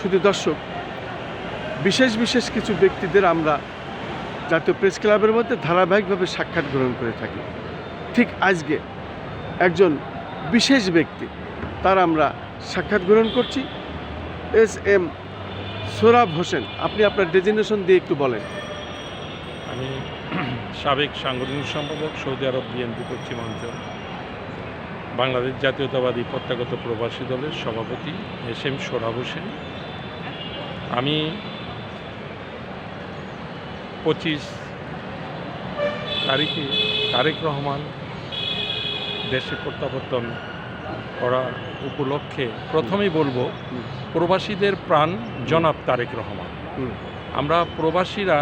শুধু দর্শক, বিশেষ বিশেষ কিছু ব্যক্তিদের আমরা জাতীয় প্রেস ক্লাবের মধ্যে ধারাবাহিকভাবে সাক্ষাৎ গ্রহণ করে থাকি। ঠিক আজকে একজন বিশেষ ব্যক্তি, তার আমরা সাক্ষাৎ গ্রহণ করছি। এস এম সোরাব হোসেন, আপনি আপনার ডেজিনেশন দিয়ে একটু বলেন। আমি সাবেক সাংগঠনিক সম্পাদক সৌদি আরব বিএনপি পশ্চিমাঞ্চল বাংলাদেশ জাতীয়তাবাদী প্রত্যাগত প্রবাসী দলের সভাপতি এস এম সোরাব হোসেন। আমি পঁচিশ তারিখে তারেক রহমান দেশে প্রত্যাবর্তন করা উপলক্ষে প্রথমেই বলব, প্রবাসীদের প্রাণ জনাব তারেক রহমান। আমরা প্রবাসীরা,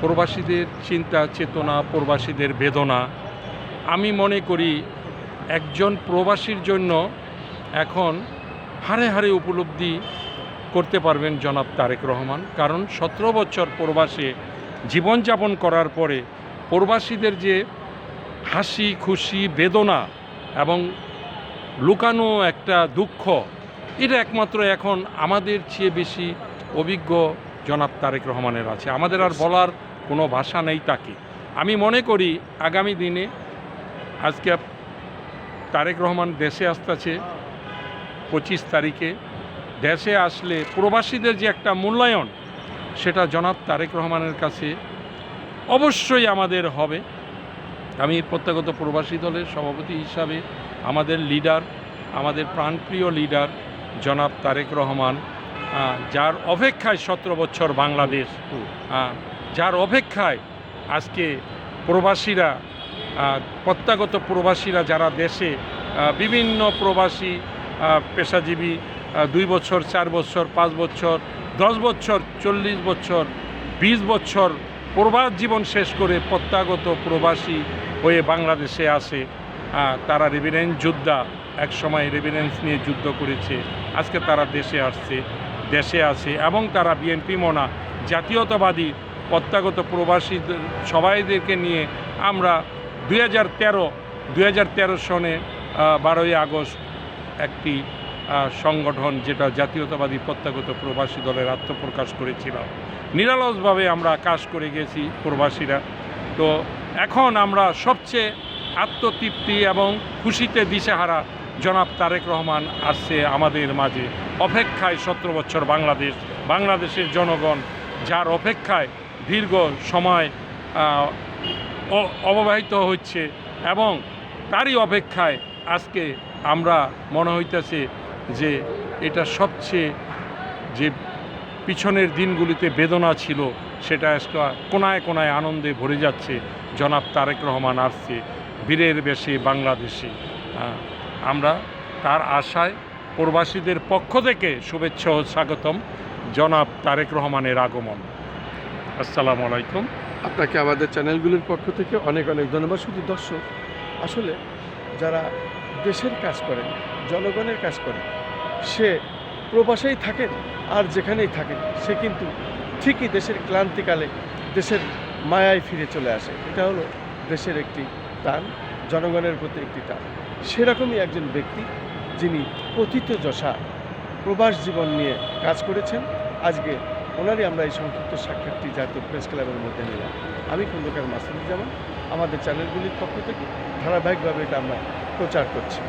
প্রবাসীদের চিন্তা, চেতনা, প্রবাসীদের বেদনা, আমি মনে করি একজন প্রবাসীর জন্য এখন হারে হারে উপলব্ধি করতে পারবেন জনাব তারেক রহমান। কারণ সতেরো বছর প্রবাসে জীবনযাপন করার পরে প্রবাসীদের যে হাসি, খুশি, বেদনা এবং লুকানো একটা দুঃখ, এটা একমাত্র এখন আমাদের চেয়ে বেশি অভিজ্ঞ জনাব তারেক রহমানের আছে। আমাদের আর বলার কোনো ভাষা নেই তাকে। আমি মনে করি আগামী দিনে আজকে তারেক রহমান দেশে আসতেছে পঁচিশ তারিখে দেশে আসলে প্রবাসীদের যে একটা মূল্যায়ন, সেটা জনাব তারেক রহমানের কাছে অবশ্যই আমাদের হবে আমি প্রত্যাগত প্রবাসী দলের সভাপতি হিসাবে আমাদের লিডার, আমাদের প্রাণপ্রিয় লিডার জনাব তারেক রহমান যার অপেক্ষায় সতেরো বছর বাংলাদেশ। যার অপেক্ষায় আজকে প্রবাসীরা প্রত্যাগত প্রবাসীরা যারা দেশে বিভিন্ন প্রবাসী পেশাজীবী দুই বছর, চার বছর, পাঁচ বছর, দশ বছর, চল্লিশ বছর, বিশ বছর প্রবাস জীবন শেষ করে প্রত্যাগত প্রবাসী হয়ে বাংলাদেশে আসে। তারা রেভিডেন্স যোদ্ধা এক সময় রেভিডেন্স নিয়ে যুদ্ধ করেছে। আজকে তারা দেশে আসছে, দেশে আছে এবং তারা বিএনপি মনা, জাতীয়তাবাদী প্রত্যাগত প্রবাসী সবাইদেরকে নিয়ে আমরা দুই হাজার তেরো, দুই হাজার তেরো সনে বারোই আগস্ট একটি সংগঠন যেটা জাতীয়তাবাদী প্রত্যাগত প্রবাসী দলের আত্মপ্রকাশ করেছিল। নিরালসভাবে আমরা কাজ করে গেছি প্রবাসীরা। তো এখন আমরা সবচেয়ে আত্মতৃপ্তি এবং খুশিতে দিশেহারা জনাব তারেক রহমান আসছে আমাদের মাঝে। অপেক্ষায় সতেরো বছর বাংলাদেশ, বাংলাদেশের জনগণ, যার অপেক্ষায় দীর্ঘ সময় অববাহিত হচ্ছে এবং তারই অপেক্ষায় আজকে আমরা মনে হইতেছে যে এটা সবচেয়ে যে পিছনের দিনগুলিতে বেদনা ছিল সেটা আজকে কোনায় কোনায় আনন্দে ভরে যাচ্ছে জনাব তারেক রহমান আসছে বীরের বেশে বাংলাদেশে। আমরা তার আশায় প্রবাসীদের পক্ষ থেকে শুভেচ্ছা ও স্বাগতম জনাব তারেক রহমানের আগমন। আসসালামু আলাইকুম। আপনাকে আমাদের চ্যানেলগুলির পক্ষ থেকে অনেক অনেক ধন্যবাদ। শুধু দর্শক, আসলে যারা দেশের কাজ করেন, জনগণের কাজ করেন, সে প্রবাসেই থাকেন আর যেখানেই থাকেন, সে কিন্তু ঠিকই দেশের ক্লান্তিকালে দেশের মায়ায় ফিরে চলে আসে। এটা হলো দেশের একটি টান, জনগণের প্রতি একটি টান। সেরকমই একজন ব্যক্তি যিনি পতিত যশা প্রবাস জীবন নিয়ে কাজ করেছেন, আজকে ওনারই আমরা এই সংক্ষিপ্ত সাক্ষাৎটি জাতীয় প্রেস ক্লাবের মধ্যে নিলাম। আমি খন্দকার মাসুদুজ্জামান, আমাদের চ্যানেলগুলির পক্ষ থেকে ধারাবাহিকভাবে এটা আমরা প্রচার করছি।